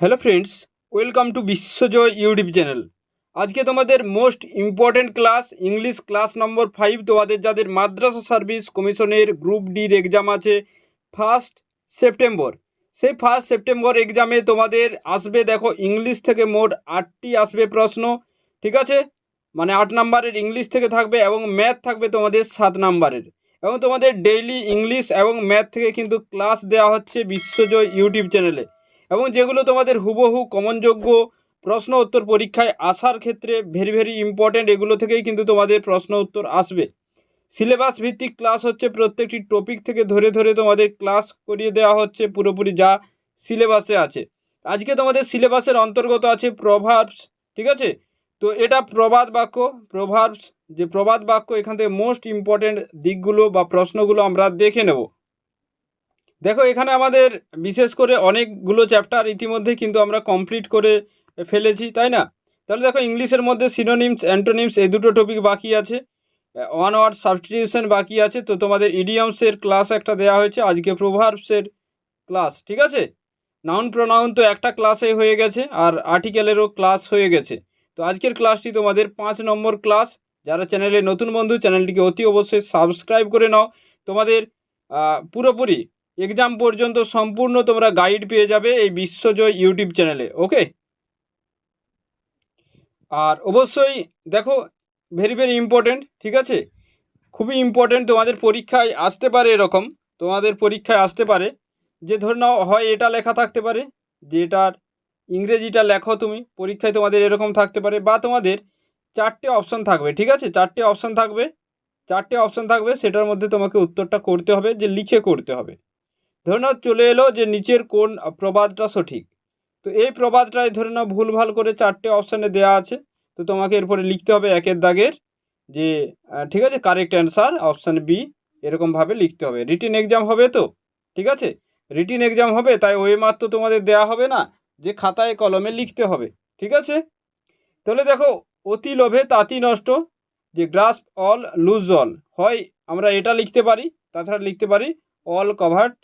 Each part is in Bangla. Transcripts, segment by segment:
Hello friends welcome to Biswajoy YouTube channel আজকে তোমাদের most important class English class number five তোমাদের যাদের মাদ্রাসা সার্ভিস কমিশনের গ্রুপ ডির এক্সাম আছে ফার্স্ট সেপ্টেম্বর সেই ফার্স্ট সেপ্টেম্বর এক্সামে তোমাদের আসবে দেখো ইংলিশ থেকে মোট আটটি আসবে প্রশ্ন ঠিক আছে মানে আট নাম্বারের ইংলিশ থেকে থাকবে এবং ম্যাথ থাকবে তোমাদের সাত নাম্বারের এবং তোমাদের ডেইলি ইংলিশ এবং ম্যাথ থেকে কিন্তু ক্লাস দেওয়া হচ্ছে বিশ্বজয় ইউটিউব চ্যানেলে এবং যেগুলো তোমাদের হুবহু কমনযোগ্য প্রশ্ন উত্তর পরীক্ষায় আসার ক্ষেত্রে ভেরি ভেরি ইম্পর্ট্যান্ট এগুলো থেকেই কিন্তু তোমাদের প্রশ্ন উত্তর আসবে সিলেবাস ভিত্তিক ক্লাস হচ্ছে প্রত্যেকটি টপিক থেকে ধরে ধরে তোমাদের ক্লাস করিয়ে দেওয়া হচ্ছে পুরোপুরি যা সিলেবাসে আছে আজকে তোমাদের সিলেবাসের অন্তর্গত আছে প্রভাবস ঠিক আছে তো এটা প্রবাদ বাক্য প্রভাবস যে প্রবাদ বাক্য এখান থেকে মোস্ট ইম্পর্ট্যান্ট দিকগুলো বা প্রশ্নগুলো আমরা দেখে নেব দেখো এখানে আমাদের বিশেষ করে অনেকগুলো চ্যাপ্টার ইতিমধ্যে কিন্তু আমরা কমপ্লিট করে ফেলেছি তাই না তাহলে দেখো ইংলিশের মধ্যে সিনোনিমস অ্যান্টোনিমস এই দুটো টপিক বাকি আছে ওয়ান ওয়ার্ড সাবস্টিটিউশন বাকি আছে তো তোমাদের ইডিয়ামসের ক্লাস একটা দেয়া হয়েছে আজকে প্রোভার্বসের ক্লাস ঠিক আছে নাউন প্রোনাউন তো একটা ক্লাসে হয়ে গেছে আর আর্টিকেলেরও ক্লাস হয়ে গেছে তো আজকের ক্লাসটি তোমাদের পাঁচ নম্বর ক্লাস যারা চ্যানেলে নতুন বন্ধু চ্যানেলটিকে অতি অবশ্যই সাবস্ক্রাইব করে নাও তোমাদের পুরোপুরি এক্সাম পর্যন্ত সম্পূর্ণ তোমরা গাইড পেয়ে যাবে এই বিশ্বজয় ইউটিউব চ্যানেলে ওকে আর অবশ্যই দেখো ভেরি ভেরি ইম্পর্ট্যান্ট ঠিক আছে খুবই ইম্পর্ট্যান্ট তোমাদের পরীক্ষায় আসতে পারে এরকম তোমাদের পরীক্ষায় আসতে পারে যে ধরে নাও হয় এটা লেখা থাকতে পারে যে এটার ইংরেজিটা লেখো তুমি পরীক্ষায় তোমাদের এরকম থাকতে পারে বা তোমাদের চারটে অপশন থাকবে ঠিক আছে চারটে অপশন থাকবে চারটে অপশন থাকবে সেটার মধ্যে তোমাকে উত্তরটা করতে হবে যে লিখে করতে হবে ধরে নাও চলে এলো যে নিচের কোন প্রবাদটা সঠিক তো এই প্রবাদটায় ধরে নাও ভুলভাল করে চারটে অপশানে দেওয়া আছে তো তোমাকে এরপরে লিখতে হবে একের দাগের যে ঠিক আছে কারেক্ট অ্যান্সার অপশান বি এরকমভাবে লিখতে হবে রিটিন এক্সাম হবে তো ঠিক আছে রিটিন এক্সাম হবে তাই ওই মাত্র তোমাদের দেয়া হবে না যে খাতায় কলমে লিখতে হবে ঠিক আছে তাহলে দেখো অতি লোভে তাঁতি নষ্ট যে গ্রাস অল লুজ অল হয় আমরা এটা লিখতে পারি তাছাড়া লিখতে পারি অল কভার্ড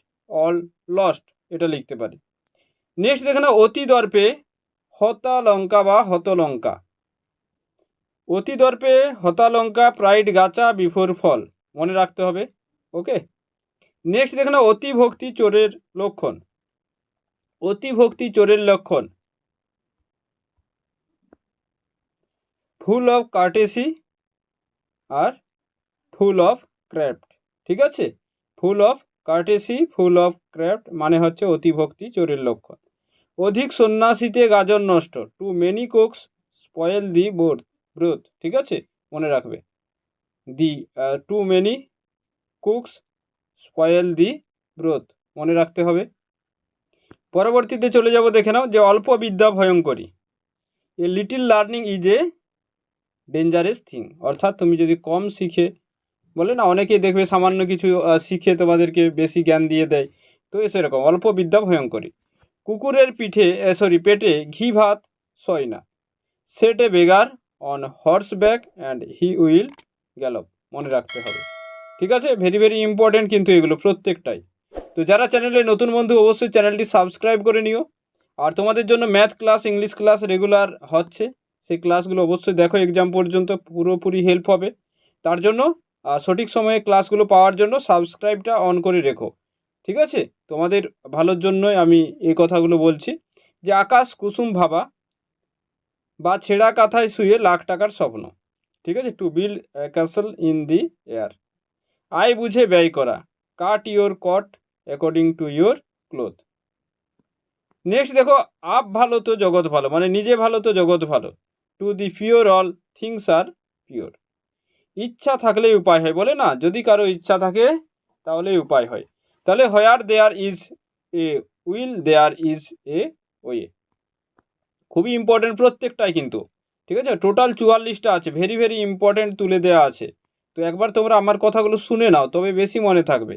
অল লস্ট এটা লিখতে পারি নেক্সট দেখে না অতি দর্পে হতালঙ্কা বা হতলঙ্কা অতি দর্পে হতালঙ্কা প্রাইড গাছা বিফোর ফল মনে রাখতে হবে ওকে নেক্সট দেখে না অতি ভক্তি চোরের লক্ষণ অতি ভক্তি চোরের লক্ষণ ফুল অফ কার্টেসি আর ফুল অফ ক্র্যাফট ঠিক আছে full of courtesy full of craft মানে হচ্ছে অতিভক্তি চোরের লক্ষণ অধিক সন্ন্যাসীতে গাজন নষ্ট too many cooks spoil the board broth ঠিক আছে মনে রাখবে the too many cooks spoil the broth মনে রাখতে হবে পরবর্তীতে চলে যাব দেখে নাও যে অল্প বিদ্যা ভয়ঙ্করী a little learning is a dangerous thing অর্থাৎ তুমি যদি কম শিখে বলে না অনেকেই দেখবে সামান্য কিছু শিখে তোমাদেরকে বেশি জ্ঞান দিয়ে দেয় তো সেরকম অল্প বিদ্যা ভয়ঙ্করী কুকুরের পিঠে সরি পেটে ঘি ভাত সয় না set a beggar on horseback and he will gallop মনে রাখতে হবে ঠিক আছে ভেরি ভেরি ইম্পর্টেন্ট কিন্তু এগুলো প্রত্যেকটাই তো যারা চ্যানেলে নতুন বন্ধু অবশ্যই চ্যানেলটি সাবস্ক্রাইব করে নিও আর তোমাদের জন্য math class English class regular হচ্ছে সেই ক্লাসগুলো অবশ্যই দেখো এক্সাম পর্যন্ত পুরোপুরি হেল্প হবে তার জন্য সঠিক সময়ে ক্লাসগুলো পাওয়ার জন্য সাবস্ক্রাইবটা অন করে রেখো ঠিক আছে তোমাদের ভালোর জন্যই আমি এই কথাগুলো বলছি যে আকাশ কুসুম ভাবা বা ছেঁড়া কাথায় শুয়ে লাখ টাকার স্বপ্ন ঠিক আছে to build castle in the air আয় বুঝে ব্যয় করা cut your coat according to your cloth next দেখো আপ ভালো তো জগৎ ভালো মানে নিজে ভালো তো জগৎ ভালো to the pure all things are pure ইচ্ছা থাকলেই উপায় হয় বলে না যদি কারো ইচ্ছা থাকে তাহলেই উপায় হয় তাহলে where there is a will there is a way খুবই ইম্পর্টেন্ট প্রত্যেকটাই কিন্তু ঠিক আছে টোটাল চুয়াল্লিশটা আছে ভেরি ভেরি ইম্পর্টেন্ট তুলে দেওয়া আছে তো একবার তোমরা আমার কথাগুলো শুনে নাও তবে বেশি মনে থাকবে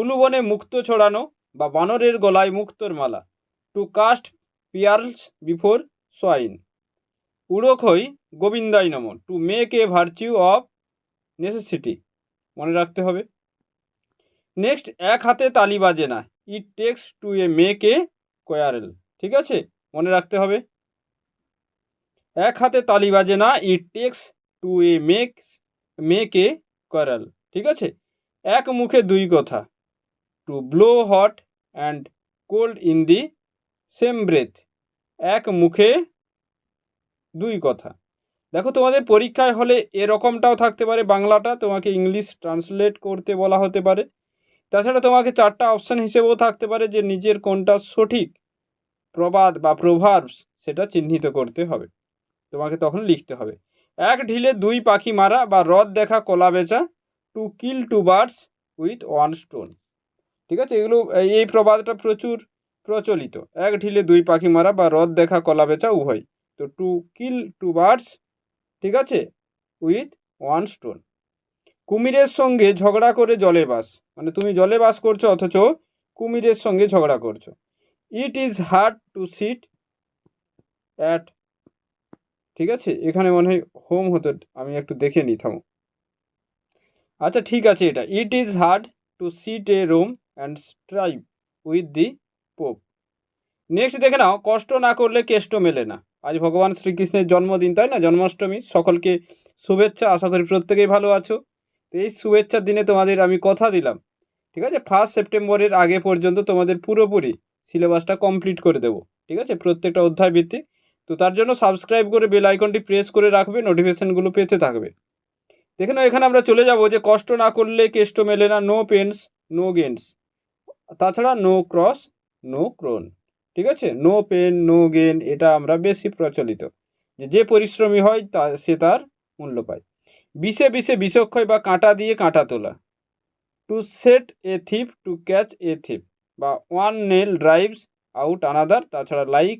উলুবনে মুক্ত ছড়ানো বা বানরের গলায় মুক্তর মালা to cast pearls before swine হই গোবিন্দাই নম to make a virtue of necessity মনে রাখতে হবে নেক্সট এক হাতে তালি বাজে না it takes two a make quarrel ঠিক আছে মনে রাখতে হবে এক হাতে তালি বাজে না it takes two a make make a quarrel ঠিক আছে এক মুখে দুই কথা to blow hot and cold in the same breath এক মুখে দুই কথা দেখো তোমাদের পরীক্ষায় হলে এরকমটাও থাকতে পারে বাংলাটা তোমাকে ইংলিশ ট্রান্সলেট করতে বলা হতে পারে তাছাড়া তোমাকে চারটা অপশান হিসেবেও থাকতে পারে যে নিজের কোনটা সঠিক প্রবাদ বা প্রভাবস সেটা চিহ্নিত করতে হবে তোমাকে তখন লিখতে হবে এক ঢিলে দুই পাখি মারা বা রদ দেখা কলা বেচা to kill two birds with one stone ঠিক আছে এগুলো এই প্রবাদটা প্রচুর প্রচলিত এক ঢিলে দুই পাখি মারা বা রদ দেখা কলা বেচা উভয় তো টু কিল টু বার্ডস ঠিক আছে উইথ ওয়ান স্টোন কুমিরের সঙ্গে ঝগড়া করে জলে বাস মানে তুমি জলে বাস করছো অথচ কুমিরের সঙ্গে ঝগড়া করছো it is hard to sit at ঠিক আছে এখানে মনে হয় হোম হতো আমি একটু দেখে নিতাম আচ্ছা ঠিক আছে এটা it is hard to sit a Rome and strive with the Pope next দেখে নাও কষ্ট না করলে কেষ্ট মেলে না আজ ভগবান শ্রীকৃষ্ণের জন্মদিন তাই না জন্মাষ্টমী সকলকে শুভেচ্ছা আশা করি প্রত্যেকেই ভালো আছো তো এই শুভেচ্ছার দিনে তোমাদের আমি কথা দিলাম ঠিক আছে ফার্স্ট সেপ্টেম্বরের আগে পর্যন্ত তোমাদের পুরোপুরি সিলেবাসটা কমপ্লিট করে দেবো ঠিক আছে প্রত্যেকটা অধ্যায় ভিত্তিক তো তার জন্য সাবস্ক্রাইব করে বেল আইকনটি প্রেস করে রাখবে নোটিফিকেশানগুলো পেতে থাকবে দেখে নাও এখানে আমরা চলে যাব যে কষ্ট না করলে কেষ্ট মেলে না নো পেন্স নো গেন্স তাছাড়া নো ক্রস নো ক্রোন ঠিক আছে নো পেন নো গেন এটা আমরা বেশি প্রচলিত যে পরিশ্রমী হয় তা সে তার মূল্য পায় বিষে বিষে বিষক্ষয় বা কাঁটা দিয়ে কাঁটা তোলা to set a thief to catch a thief বা one nail drives out another তাছাড়া লাইক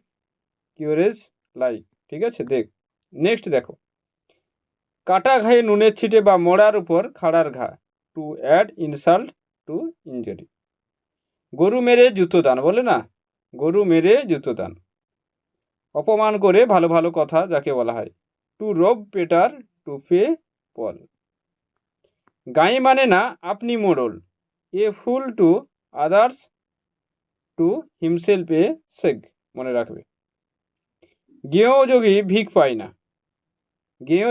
কিউরেজ লাইক ঠিক আছে দেখ নেক্সট দেখো কাটা ঘায়ে নুনের ছিটে বা মড়ার উপর খাড়ার ঘা to add insult to injury গরু মেরে জুতো দান বলে না গরু মেরে জুতো দান অপমান করে ভালো ভালো কথা যাকে বলা হয় টু রব পেটার টু পে পল গাই মানে না আপনি মোড়ল a fool to others to himself pay sage মনে রাখবে যোগী ভিক পায় না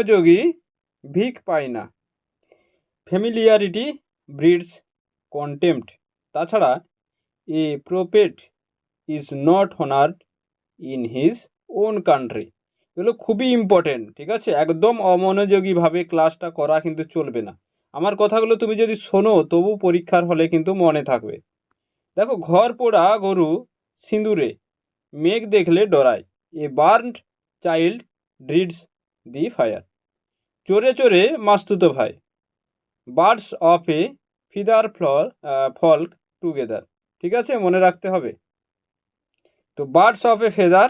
যোগী ভিক পায় না ফ্যামিলিয়ারিটি ব্রিডস কন্টেম্পট তাছাড়া a prophet is not honoured in his own country এগুলো খুবই ইম্পর্টেন্ট ঠিক আছে একদম অমনোযোগীভাবে ক্লাসটা করা কিন্তু চলবে না আমার কথাগুলো তুমি যদি শোনো তবু পরীক্ষার হলে কিন্তু মনে থাকবে দেখো ঘর পোড়া গরু সিঁদুরে মেঘ দেখলে ডরায় a burnt child dreads the fire চোরে চোরে মাস্তুত ভাই birds of a feather fall flock together ঠিক আছে মনে রাখতে হবে তো birds of a feather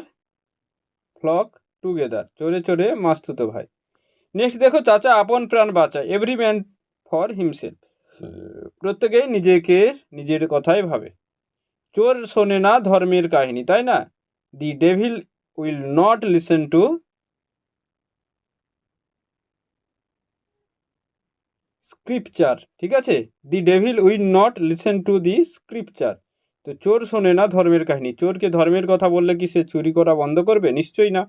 flock together চোরে চোরে মাস্তুত ভাই নেক্সট দেখো চাচা আপন প্রাণ বাঁচা এভরি ম্যান ফর হিমসেলফ প্রত্যেকেই নিজেকে নিজের কথাই ভাবে চোর শোনে না ধর্মের কাহিনী তাই না the devil will not listen to scripture ঠিক আছে the devil will not listen to the scripture তো চোর শোনে না ধর্মের কাহিনী চোরকে ধর্মের কথা বললে কি সে চুরি করা বন্ধ করবে নিশ্চয়ই না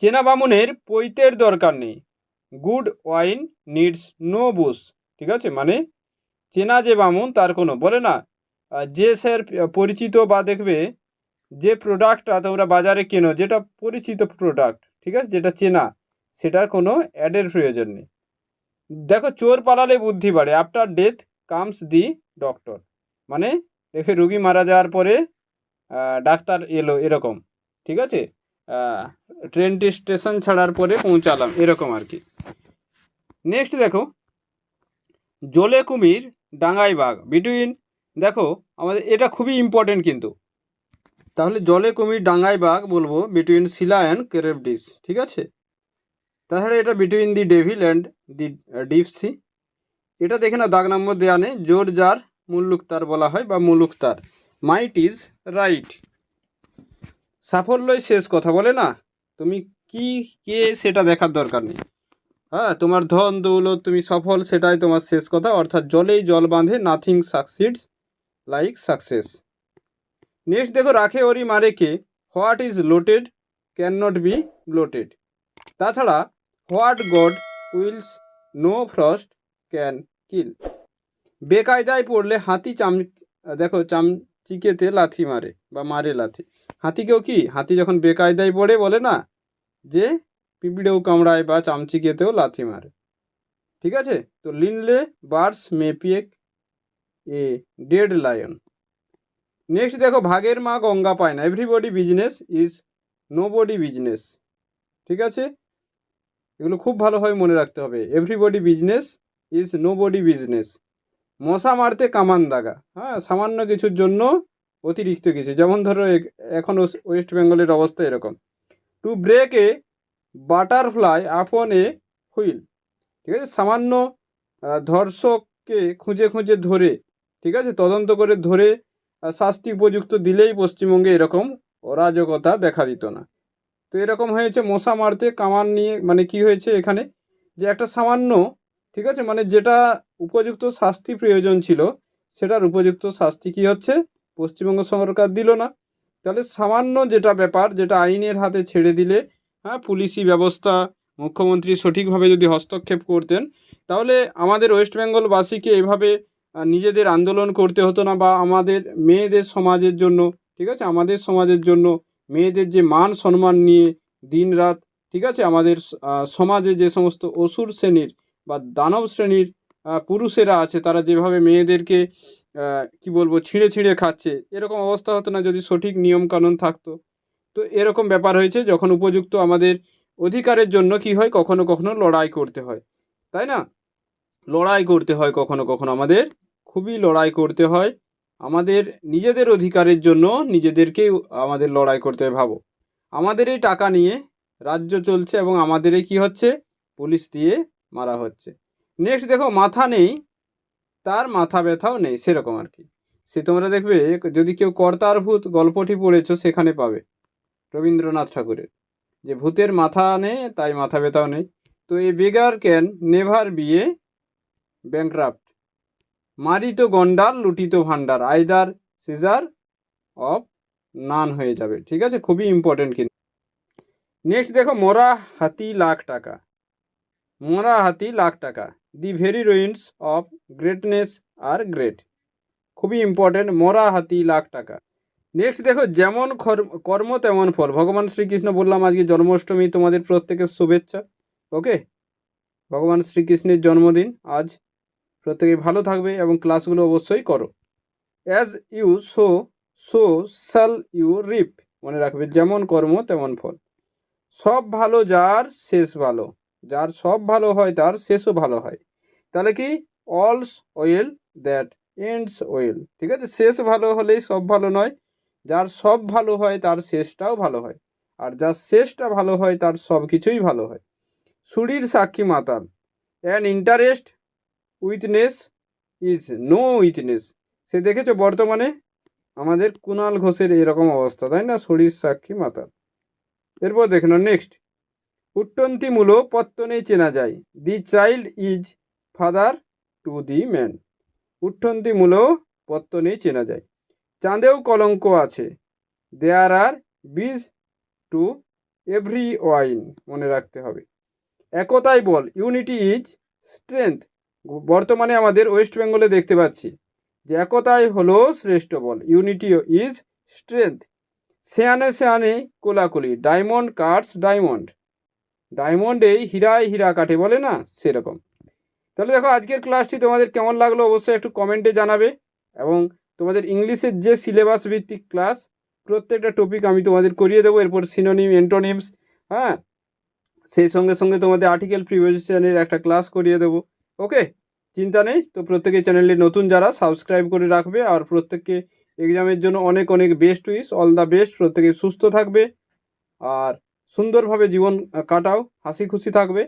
চেনা বামুনের পৈতের দরকার নেই good wine needs no bush ঠিক আছে মানে চেনা যে বামুন তার কোনো বলে না যে স্যার পরিচিত বা দেখবে যে প্রোডাক্টটা তোমরা বাজারে কেনো যেটা পরিচিত প্রোডাক্ট ঠিক আছে যেটা চেনা সেটার কোনো অ্যাডের প্রয়োজন নেই দেখো চোর পালালে বুদ্ধি বাড়ে after death comes the doctor মানে দেখে রুগী মারা যাওয়ার পরে ডাক্তার এলো এরকম ঠিক আছে ট্রেনটি স্টেশন ছাড়ার পরে পৌঁছালাম এরকম আর কি নেক্সট দেখো জলে কুমির ডাঙ্গাই বাঘ বিটুইন দেখো আমাদের এটা খুবই ইম্পর্টেন্ট কিন্তু তাহলে জলে কুমির ডাঙ্গাই বাঘ বলবো বিটুইন শিলা অ্যান্ড ডিস ঠিক আছে তাছাড়া এটা between the devil and the deep sea এটা দেখে না দাগ নম্বর দেওয়া নেই জোর জার মুল্লুকতার বলা হয় বা মুলুকতার মাইট ইজ রাইট সাফল্যই শেষ কথা বলে না তুমি কি কে সেটা দেখার দরকার নেই হ্যাঁ তোমার ধন দৌলত তুমি সফল সেটাই তোমার শেষ কথা অর্থাৎ জলেই জল বাঁধে nothing succeeds like success next দেখো রাখে ওরি মারে কে what is allotted can not be allotted তাছাড়া what God wills no frost can kill বেকায়দায় পড়লে হাতি চাম দেখো চামচিকেতে লাথি মারে বা মারে লাথি হাতিকেও কি হাতি যখন বেকায়দায় পড়ে বলে না যে পিঁপড়েও কামড়ায় বা চামচিকেতেও লাথি মারে ঠিক আছে তো লিনলে burst মেপিয়েক a dead lion next দেখো ভাগের মা গঙ্গা পায় না everybody business is nobody business ঠিক আছে এগুলো খুব ভালোভাবে মনে রাখতে হবে everybody business is nobody business মশা মারতে কামান দাগা হ্যাঁ সামান্য কিছুর জন্য অতিরিক্ত কিছু যেমন ধরো এখন ওয়েস্ট বেঙ্গলের অবস্থা এরকম টু ব্রেক এ বাটারফ্লাই আপন এ হুইল ঠিক আছে সামান্য ধর্ষককে খুঁজে খুঁজে ধরে ঠিক আছে তদন্ত করে ধরে শাস্তি উপযুক্ত দিলেই পশ্চিমবঙ্গে এরকম অরাজকতা দেখা দিত না তো এরকম হয়েছে মশা মারতে কামান নিয়ে মানে কি হয়েছে এখানে যে একটা সামান্য ঠিক আছে মানে যেটা উপযুক্ত শাস্তি প্রয়োজন ছিল সেটার উপযুক্ত শাস্তি কি হচ্ছে পশ্চিমবঙ্গ সরকার দিল না তাহলে সামান্য যেটা ব্যাপার যেটা আইনের হাতে ছেড়ে দিলে হ্যাঁ পুলিশি ব্যবস্থা মুখ্যমন্ত্রী সঠিকভাবে যদি হস্তক্ষেপ করতেন তাহলে আমাদের ওয়েস্ট বেঙ্গলবাসীকে এভাবে নিজেদের আন্দোলন করতে হতো না বা আমাদের মেয়েদের সমাজের জন্য ঠিক আছে আমাদের সমাজের জন্য মেয়েদের যে মান সম্মান নিয়ে দিন রাত ঠিক আছে আমাদের সমাজে যে সমস্ত অসুর শ্রেণীর বা দানব শ্রেণীর পুরুষেরা আছে তারা যেভাবে মেয়েদেরকে কি বলবো ছিঁড়ে ছিঁড়ে খাচ্ছে এরকম অবস্থা হতো না যদি সঠিক নিয়মকানুন থাকতো তো এরকম ব্যাপার হয়েছে যখন উপযুক্ত আমাদের অধিকারের জন্য কি হয় কখনো কখনো লড়াই করতে হয় তাই না লড়াই করতে হয় কখনো কখনো আমাদের খুবই লড়াই করতে হয় আমাদের নিজেদের অধিকারের জন্য নিজেদেরকেই আমাদের লড়াই করতে হয় ভাবো আমাদের এই টাকা নিয়ে রাজ্য চলছে এবং আমাদের এই কী হচ্ছে পুলিশ দিয়ে মারা হচ্ছে নেক্সট দেখো মাথা নেই তার মাথা ব্যথাও নেই সেরকম আর কি সে তোমরা দেখবে যদি কেউ কর্তার ভূত গল্পটি পড়েছ সেখানে পাবে রবীন্দ্রনাথ ঠাকুরের যে ভূতের মাথা নেই তাই মাথা ব্যথাও নেই তো এই beggar can never be bankrupt মারিত গন্ডার লুটিত ভান্ডার আইদার সিজার অফ নান হয়ে যাবে ঠিক আছে খুবই ইম্পর্টেন্ট কিন্তু নেক্সট দেখো মরা হাতি লাখ টাকা মরা হাতি লাখ টাকা the very ruins of greatness are great খুবই ইম্পর্টেন্ট মরা হাতি লাখ টাকা নেক্সট দেখো যেমন কর্ম তেমন ফল ভগবান শ্রীকৃষ্ণ বললাম আজকে জন্মাষ্টমী তোমাদের প্রত্যেকের শুভেচ্ছা ওকে ভগবান শ্রীকৃষ্ণের জন্মদিন আজ প্রত্যেকে ভালো থাকবে এবং ক্লাসগুলো অবশ্যই করো as you sow so shall you reap মনে রাখবে যেমন কর্ম তেমন ফল সব ভালো যার শেষ ভালো যার সব ভালো হয় তার শেষও ভালো হয় তাহলে কি all's well that ends well ঠিক আছে শেষ ভালো হলেই সব ভালো নয় যার সব ভালো হয় তার শেষটাও ভালো হয় আর যার শেষটা ভালো হয় তার সব কিছুই ভালো হয় সুরির সাক্ষী মাতাল an interest witness is no witness সে দেখেছো বর্তমানে আমাদের কুণাল ঘোষের এরকম অবস্থা তাই না শরীর সাক্ষী মাতাল এরপর দেখে নাও নেক্সট উট্টন্তিমূলক পত্তনেই চেনা যায় the child is father to the man উঠন্তি পত্ত পত্তনেই চেনা যায় চাঁদেও কলঙ্ক আছে there are lees to every wine মনে রাখতে হবে একতাই বল ইউনিটি ইজ স্ট্রেংথ বর্তমানে আমাদের ওয়েস্ট বেঙ্গলে দেখতে পাচ্ছি যে একতাই হল শ্রেষ্ঠ বল ইউনিটি ইজ স্ট্রেংথ সেয়ানে সেয়ানে কোলাকুলি ডায়মন্ড কাটস ডায়মন্ড ডায়মন্ডে হীরায় হীরা কাটে বলে না সেরকম তাহলে দেখো আজকের ক্লাসটি তোমাদের কেমন লাগলো অবশ্যই একটু কমেন্টে জানাবে এবং তোমাদের ইংলিশের যে সিলেবাস ভিত্তিক ক্লাস প্রত্যেকটা টপিক আমি তোমাদের করিয়ে দেবো এরপর সিনোনিম এন্টোনিমস হ্যাঁ সেই সঙ্গে সঙ্গে তোমাদের আর্টিকেল প্রিভেশনের একটা ক্লাস করিয়ে দেবো ওকে চিন্তা নেই তো প্রত্যেকে চ্যানেলে নতুন যারা সাবস্ক্রাইব করে রাখবে আর প্রত্যেককে এক্সামের জন্য অনেক অনেক best wish all the best প্রত্যেকে সুস্থ থাকবে আর সুন্দরভাবে জীবন কাটাও হাসি খুশি থাকবে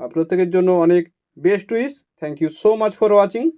আর প্রত্যেকের জন্য অনেক Best wish. Thank you so much for watching.